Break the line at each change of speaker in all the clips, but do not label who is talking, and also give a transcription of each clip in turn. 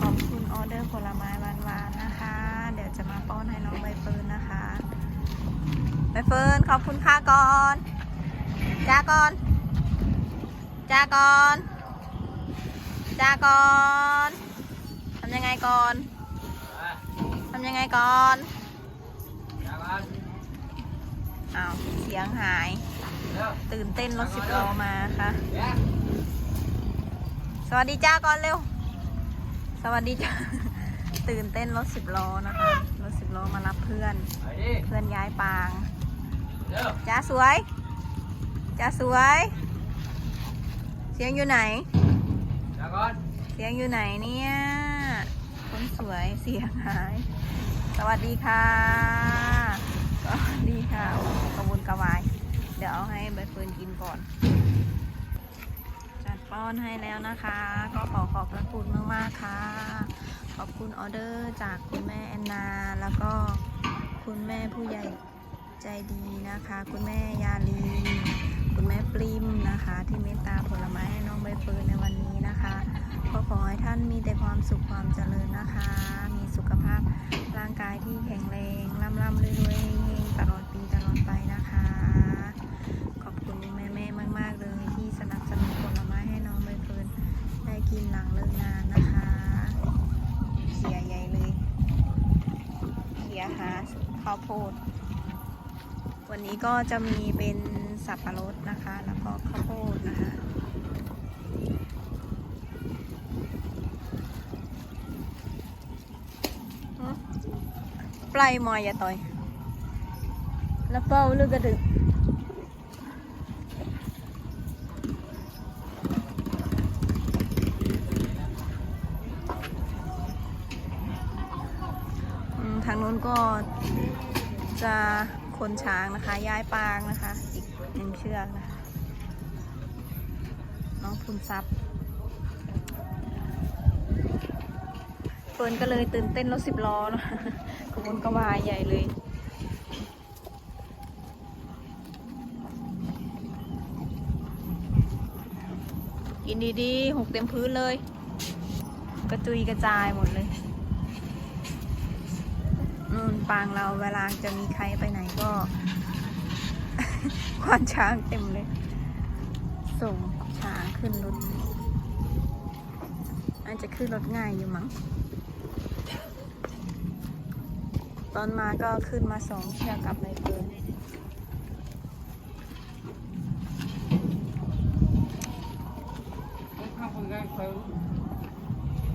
ขอบคุณออเดอร์ผลไม้หวานๆนะคะ เดี๋ยวจะมาป้อนให้น้องใบเฟิร์นนะคะใบเฟิร์นขอบคุณค่ะก่อนจ้าก่อนจ้าก่อนจ้าก่อนทำยังไงก่อนทำยังไงก่อนอ้าวเสียงหาย ตื่นเต้นรถสิบล้อมาค่ะ สวัสดีจ้าก่อนเร็ว สวัสดีจ้าตื่นเต้นรถสิบล้อนะคะ รถสิบล้อมารับเพื่อน เพื่อนย้ายปางจ้าสวยจ้าสวย เสียงอยู่ไหนเสียงอยู่ไหนเนี่ย คนสวยเสียงหาย สวัสดีค่ะ สวัสดีค่ะโอ้กระวนกระวาย เดี๋ยวเอาให้ใบเฟิร์นกินก่อนจัด ป้อนให้แล้วนะคะ ก็ขอขอบพระคุณมากๆค่ะ ขอบคุณออเดอร์จากคุณแม่แอนนา แล้วก็คุณแม่ผู้ใหญ่ใจดีนะคะ คุณแม่ยาลี คุณแม่ปริมนะคะ ที่เมตตาผลไม้ให้น้องใบเฟิร์นในวันนี้นะคะก็ขอให้ท่านมีแต่ความสุขความเจริญนะคะ มีสุขภาพร่างกายที่แข็งแรงร่ำร่ำรวย ข้าวโพด วันนี้ก็จะมีเป็นสับปะรดนะคะ แล้วก็ข้าวโพดนะคะปลายมอยอย่าต่อย แล้วเป้าลือกกระดึก ทางนู้นก็จะคนช้างนะคะ ย้ายปางนะคะ อีกหนึ่งเชือกนะคะ น้องคุณทรัพย์เฟิร์นก็เลยตื่นเต้นรถสิบล้อเนอะขบวนกระวายใหญ่เลยกินดีๆ หกเต็มพื้นเลย กระจุยกระจายหมดเลย ปางเราเวลาจะมีใครไปไหนก็ ควานช้างเต็มเลย ส่งช้างขึ้นรถอาจจะขึ้นรถง่ายอยู่มั้ง ตอนมาก็ขึ้นมาสองเชือกกับใบเฟิร์น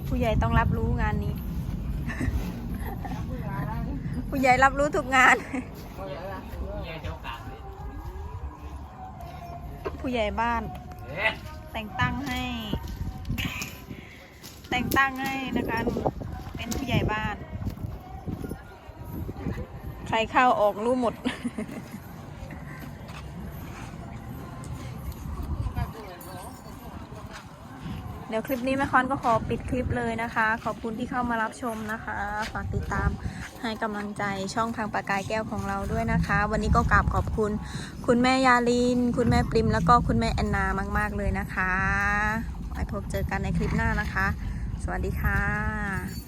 ผู้ใหญ่ต้องรับรู้งานนี้ ผู้ใหญ่รับรู้ทุกงาน ผู้ใหญ่บ้าน แต่งตั้งให้ แต่งตั้งให้นะคะเป็นผู้ใหญ่บ้าน ใครเข้าออกรู้หมดเดี๋ยวคลิปนี้แม่คอนก็ขอปิดคลิปเลยนะคะ ขอบคุณที่เข้ามารับชมนะคะ ฝากติดตาม ให้กำลังใจช่องทางปากกายแก้วของเราด้วยนะคะ วันนี้ก็กราบขอบคุณ คุณแม่ยาลิน คุณแม่ปริม แล้วก็คุณแม่แอนนามาก ๆ เลยนะคะไว้พบเจอกันในคลิปหน้านะคะ สวัสดีค่ะ